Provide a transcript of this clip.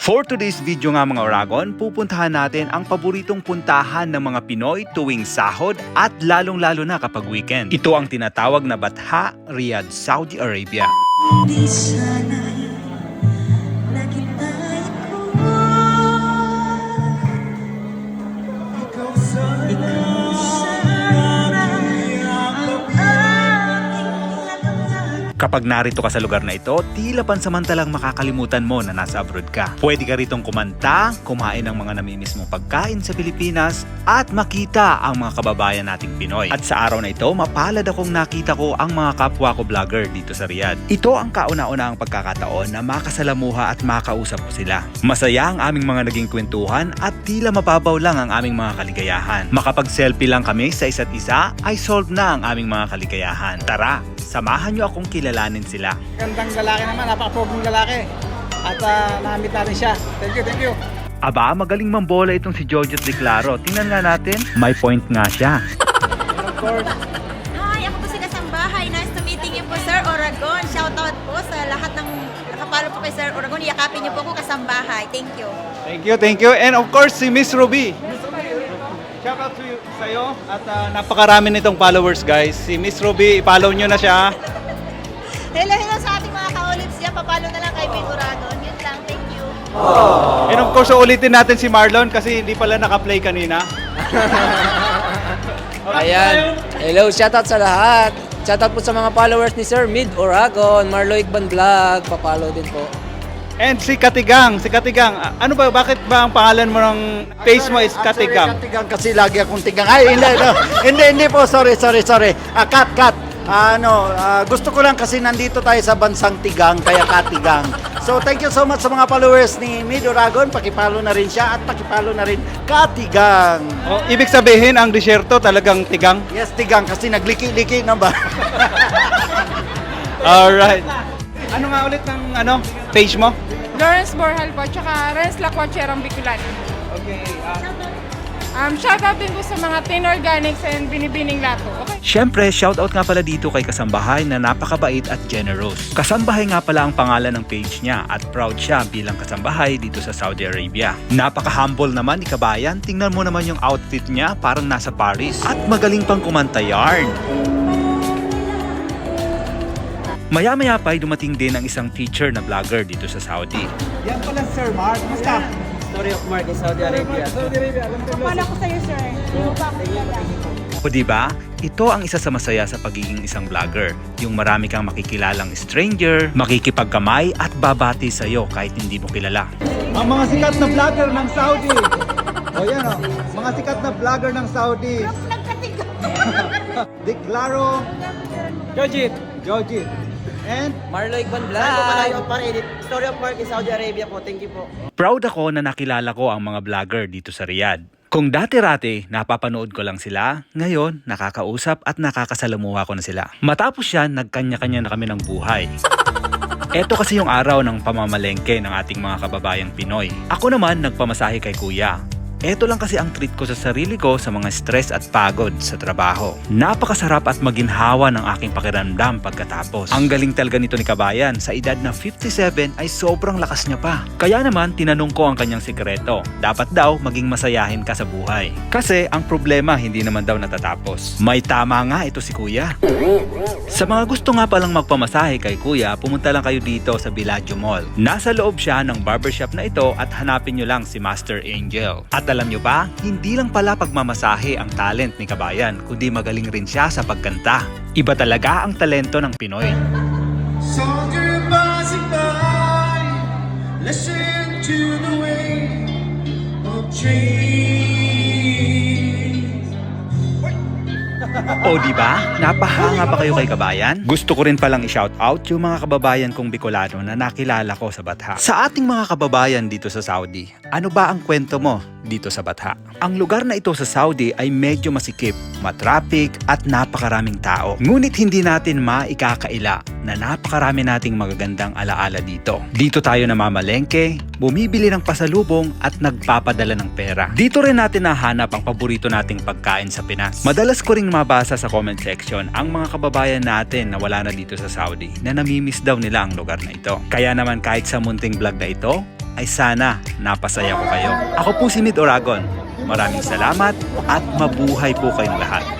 For today's video nga mga Oragon, pupuntahan natin ang paboritong puntahan ng mga Pinoy tuwing sahod at lalong-lalo na kapag weekend. Ito ang tinatawag na Batha, Riyadh, Saudi Arabia. Di Kapag narito ka sa lugar na ito, tila pansamantalang makakalimutan mo na nasa abroad ka. Pwede ka ritong kumanta, kumain ng mga namimiss mong pagkain sa Pilipinas, at makita ang mga kababayan nating Pinoy. At sa araw na ito, mapalad akong nakita ko ang mga kapwa ko vlogger dito sa Riyadh. Ito ang kauna-unahang pagkakataon na makasalamuha at makausap ko sila. Masaya ang aming mga naging kwentuhan at tila mababaw lang ang aming mga kaligayahan. Makapag-selfie lang kami sa isa't isa ay solve na ang aming mga kaligayahan. Tara, samahan niyo akong kilalanin sila. Gandang lalaki naman, napakapoging lalaki. At uh, nakamit natin siya. Thank you, thank you. Aba, magaling mambola itong si Jojo's De Claro. Tingnan nga natin. May point nga siya. Of course, Hi, ako po si Kasambahay. Nice to meeting you po, Sir Oragon. Shoutout po sa lahat ng nakapalo po kay Sir Oragon. Yakapin niyo po ako Kasambahay. Thank you. thank you, thank you. And of course, si Miss Ruby. Shout out to you, sa'yo. At uh, napakarami nitong followers, guys. Si Miss Ruby, i-follow nyo na siya. Hello, hello sa ating mga ka-olives dyan. Papalo na lang kay Big Oragon. Yun lang. Thank you. And of course, ulitin natin si Marlon kasi hindi pala naka-play kanina. Ayan. Hello, shoutout sa lahat. Shoutout po sa mga followers ni Sir Mid Oragon, Marlo Igban Vlog, papalo din po. And si Katigang, si Katigang, ano ba, bakit ba ang pangalan mo ng page mo is Katigang? Actually, katigang kasi lagi akong tigang. Ay, hindi, no. hindi, hindi po. Sorry, sorry, sorry. Ah, cut, cut. ano, ah, gusto ko lang kasi nandito tayo sa bansang Tigang, kaya Katigang. So, thank you so much sa mga followers ni Mid Oragon. Pakipalo na rin siya at pakipalo na rin Katigang. Oh, ibig sabihin, ang disyerto talagang tigang? Yes, Tigang kasi nagliki-liki na ba? Alright. Ano nga ulit ng ano, page mo? Lawrence Borjal po, tsaka Renz Lacuacherang Bicolano. Okay. Um, shoutout din po sa mga Tin Organics and Binibining Lato. Okay? Siyempre, shoutout nga pala dito kay Kasambahay na napakabait at generous. Kasambahay nga pala ang pangalan ng page niya at proud siya bilang kasambahay dito sa Saudi Arabia. Napaka-humble naman ni Kabayan. Tingnan mo naman yung outfit niya parang nasa Paris. At magaling pang kumanta yarn. Maya-maya pa ay dumating din ang isang feature na vlogger dito sa Saudi. Yan pala Sir Mark. Basta. Story of Mark in Saudi Arabia. Saudi Arabia. Alam ko Paano ko sa'yo, sir? Hindi mo pa ako. O di ba? Ito ang isa sa masaya sa pagiging isang vlogger. Yung marami kang makikilalang stranger, makikipagkamay at babati sa iyo kahit hindi mo kilala. Ang mga sikat na vlogger ng Saudi. O yan o. Mga sikat na vlogger ng Saudi. Declaro. Jojit. Jojit. And Marlo Igban Vlog. Story of Mark in Saudi Arabia po. Thank you po. Proud ako na nakilala ko ang mga vlogger dito sa Riyadh. Kung dati-rati, napapanood ko lang sila, ngayon, nakakausap at nakakasalamuha ko na sila. Matapos yan, nagkanya-kanya na kami ng buhay. Ito kasi yung araw ng pamamalengke ng ating mga kababayang Pinoy. Ako naman, nagpamasahe kay kuya. Ito lang kasi ang treat ko sa sarili ko sa mga stress at pagod sa trabaho. Napakasarap at maginhawa ng aking pakiramdam pagkatapos. Ang galing talaga nito ni Kabayan, sa edad na 57 ay sobrang lakas niya pa. Kaya naman tinanong ko ang kanyang sikreto. Dapat daw maging masayahin ka sa buhay. Kasi ang problema hindi naman daw natatapos. May tama nga ito si Kuya. Sa mga gusto nga palang magpamasahe kay Kuya, pumunta lang kayo dito sa Villaggio Mall. Nasa loob siya ng barbershop na ito at hanapin nyo lang si Master Angel. At alam nyo ba, hindi lang pala pagmamasahe ang talent ni Kabayan, kundi magaling rin siya sa pagkanta. Iba talaga ang talento ng Pinoy. Passing by Listen to the way of O di ba? Napahanga ba kayo kay Kabayan? Gusto ko rin palang i-shout out yung mga kababayan kong Bicolano na nakilala ko sa Batha. Sa ating mga kababayan dito sa Saudi, ano ba ang kwento mo dito sa Batha? Ang lugar na ito sa Saudi ay medyo masikip, matraffic at napakaraming tao. Ngunit hindi natin maikakaila na napakarami nating magagandang alaala dito. Dito tayo namamalengke, bumibili ng pasalubong at nagpapadala ng pera. Dito rin natin nahanap ang paborito nating pagkain sa Pinas. Madalas ko ring mabasa sa comment section ang mga kababayan natin na wala na dito sa Saudi na namimiss daw nila ang lugar na ito. Kaya naman kahit sa munting vlog na ito, ay sana napasaya ko kayo. Ako po si Mid Oragon. Maraming salamat at mabuhay po kayong lahat.